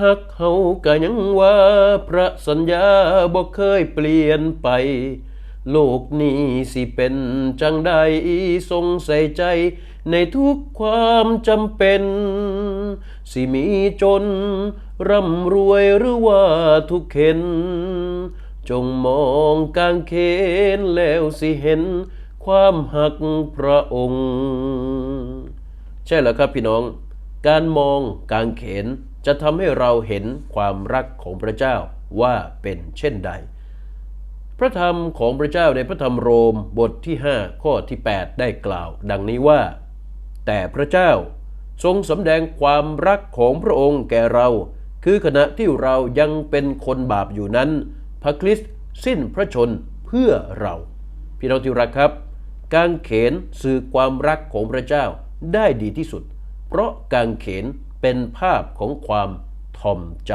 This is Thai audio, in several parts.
หักเฮาก็ยังว่าพระสัญญาบ่เคยเปลี่ยนไป โลกนี้สิเป็นจังใดทรงใส่ใจในทุกความจำเป็น สิมีจน ร่ำรวยหรือว่าทุกเข็น จงมองกางเขนแล้วสิเห็น ความหักพระองค์ ใช่แล้วครับพี่น้อง การมองกางเขนจะทำให้เราเห็นความรักของพระเจ้าว่าเป็นเช่นใด พระธรรมของพระเจ้าในพระธรรมโรมบทที่ 5 ข้อที่ 8 ได้กล่าว ดังนี้ว่า แต่พระเจ้าทรงสำแดงความรักของพระองค์แก่เรา คือขณะที่เรายังเป็นคนบาปอยู่นั้น พระคริสต์สิ้นพระชนเพื่อเรา พี่น้องที่รักครับ กางเขนสื่อความรักของพระเจ้าได้ดีที่สุด เพราะกางเขนเป็นภาพของความถ่อมใจ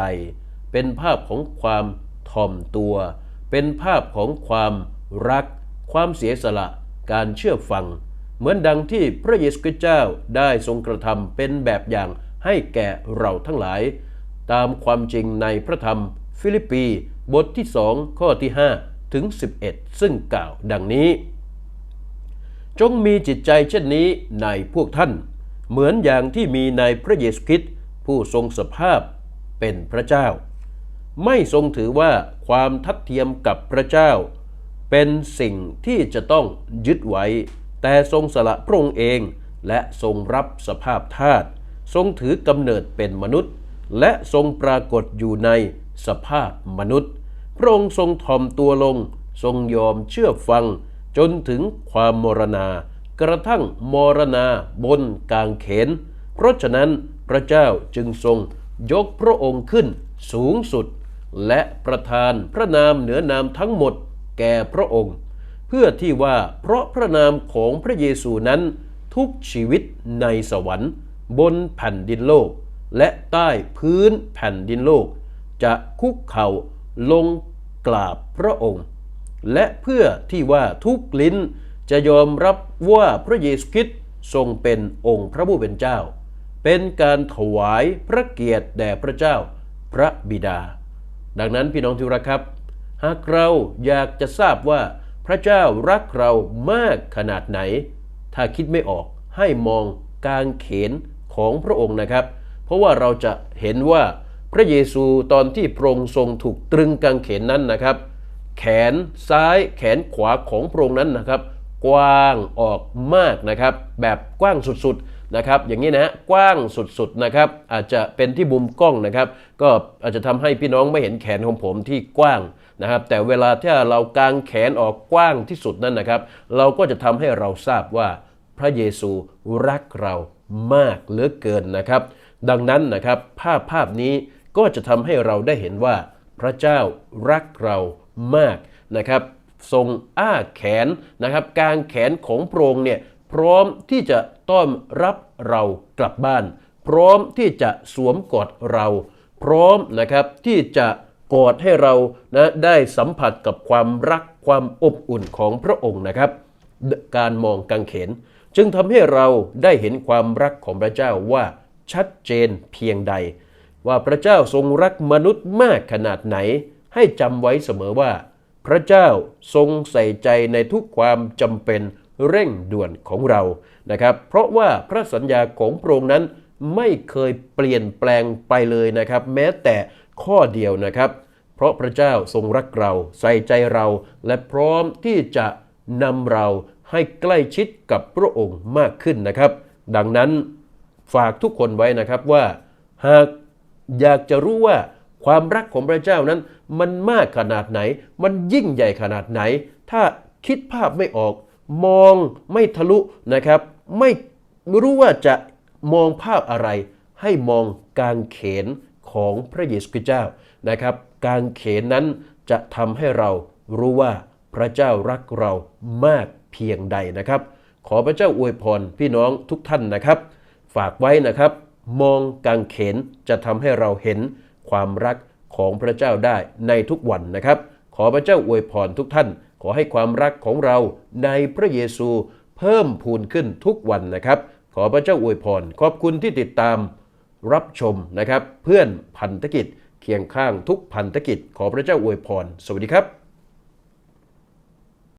เป็นภาพของความถ่อมตัว เป็นภาพของความรัก ความเสียสละ การเชื่อฟัง เหมือนดังที่พระเยซูคริสต์เจ้าได้ทรงกระทำเป็นแบบอย่างให้แก่เราทั้งหลาย ตามความจริงในพระธรรมฟิลิปปีบทที่สองข้อที่ 5 ถึง 11 ซึ่งกล่าวดังนี้ จงมีจิตใจเช่นนี้ในพวกท่าน เหมือนอย่างที่มีในพระเยซูคริสต์ผู้ทรงสภาพเป็นพระเจ้า ไม่ทรงถือว่าความทัดเทียมกับพระเจ้า เป็นสิ่งที่จะต้องยึดไว้ แต่ทรงสละพระองค์เองและทรงรับสภาพทาสทรงถือกำเนิดเป็นมนุษย์ และทรงปรากฏอยู่ในสภาพมนุษย์ พระองค์ทรงถ่อมตัวลง ทรงยอมเชื่อฟังจนถึงความมรณา กระทั่งมรณาบนกางเขน เพราะฉะนั้นพระเจ้าจึงทรงยกพระองค์ขึ้นสูงสุด และประทานพระนามเหนือนามทั้งหมดแก่พระองค์ เพื่อที่ว่าเพราะพระนามของพระเยซูนั้นทุกชีวิตในสวรรค์ บนแผ่นดินโลก และใต้พื้นแผ่นดินโลก จะคุกเข่าลงกราบพระองค์ และเพื่อที่ว่าทุกลิ้น จะยอมรับว่าพระเยซูคริสต์ทรงเป็นองค์พระผู้เป็นเจ้า เป็นการถวายพระเกียรติแด่พระเจ้าพระบิดา ดังนั้นพี่น้องที่รักครับ หากเราอยากจะทราบว่าพระเจ้ารักเรามากขนาดไหน ถ้าคิดไม่ออกให้มองกางเขนของพระองค์นะครับ เพราะว่าเราจะเห็นว่าพระเยซูตอนที่พระองค์ทรงถูกตรึงกางเขนนั้นนะครับ แขนซ้ายแขนขวาของพระองค์นั้นนะครับ กว้างออกมากนะครับ แบบกว้างสุดๆนะครับอย่างนี้นะกว้างสุดๆนะครับอาจจะเป็นที่มุมกล้องนะครับ ก็อาจจะทำให้พี่น้องไม่เห็นแขนของผมที่กว้างนะครับ แต่เวลาที่เรากางแขนออกกว้างที่สุดนั้นนะครับ เราก็จะทำให้เราทราบว่าพระเยซูรักเรามากเหลือเกินนะครับ ดังนั้นนะครับภาพภาพนี้ก็จะทำให้เราได้เห็นว่าพระเจ้ารักเรามากนะครับ ทรงอ้าแขนนะครับกางแขนของพระองค์เนี่ยพร้อมที่จะต้อนรับเรากลับบ้าน พร้อมที่จะสวมกอดเรา พร้อมนะครับที่จะกอดให้เรานะได้สัมผัสกับความรักความอบอุ่นของพระองค์นะครับ การมองกางเขน จึงทำให้เราได้เห็นความรักของพระเจ้าว่าชัดเจนเพียงใด ว่าพระเจ้าทรงรักมนุษย์มากขนาดไหน ให้จำไว้เสมอว่า พระเจ้าทรงใส่ใจในทุกความจำเป็นเร่งด่วนของเรานะครับ เพราะว่าพระสัญญาของพระองค์นั้นไม่เคยเปลี่ยนแปลงไปเลยนะครับ แม้แต่ข้อเดียวนะครับ เพราะพระเจ้าทรงรักเราใส่ใจเรา และพร้อมที่จะนำเราให้ใกล้ชิดกับพระองค์มากขึ้นนะครับ ดังนั้นฝากทุกคนไว้นะครับว่า หากอยากจะรู้ว่า ความรักของพระเจ้านั้นมันมากขนาดไหน มันยิ่งใหญ่ขนาดไหน ถ้าคิดภาพไม่ออก มองไม่ทะลุนะครับ ไม่รู้ว่าจะมองภาพอะไร ให้มองกางเขนของพระเยซูคริสต์เจ้านะครับ กางเขนนั้นจะทำให้เรารู้ว่าพระเจ้ารักเรามากเพียงใดนะครับ ขอพระเจ้าอวยพรพี่น้องทุกท่านนะครับ ฝากไว้นะครับ มองกางเขนจะทำให้เราเห็น ความรักของพระเจ้าได้ในทุกวันนะครับ ขอพระเจ้าอวยพรทุกท่าน ขอให้ความรักของเราในพระเยซูเพิ่มพูนขึ้นทุกวันนะครับ ขอพระเจ้าอวยพร ขอบคุณที่ติดตามรับชมนะครับ เพื่อนพันธกิจเคียงข้างทุกพันธกิจ ขอพระเจ้าอวยพร สวัสดีครับ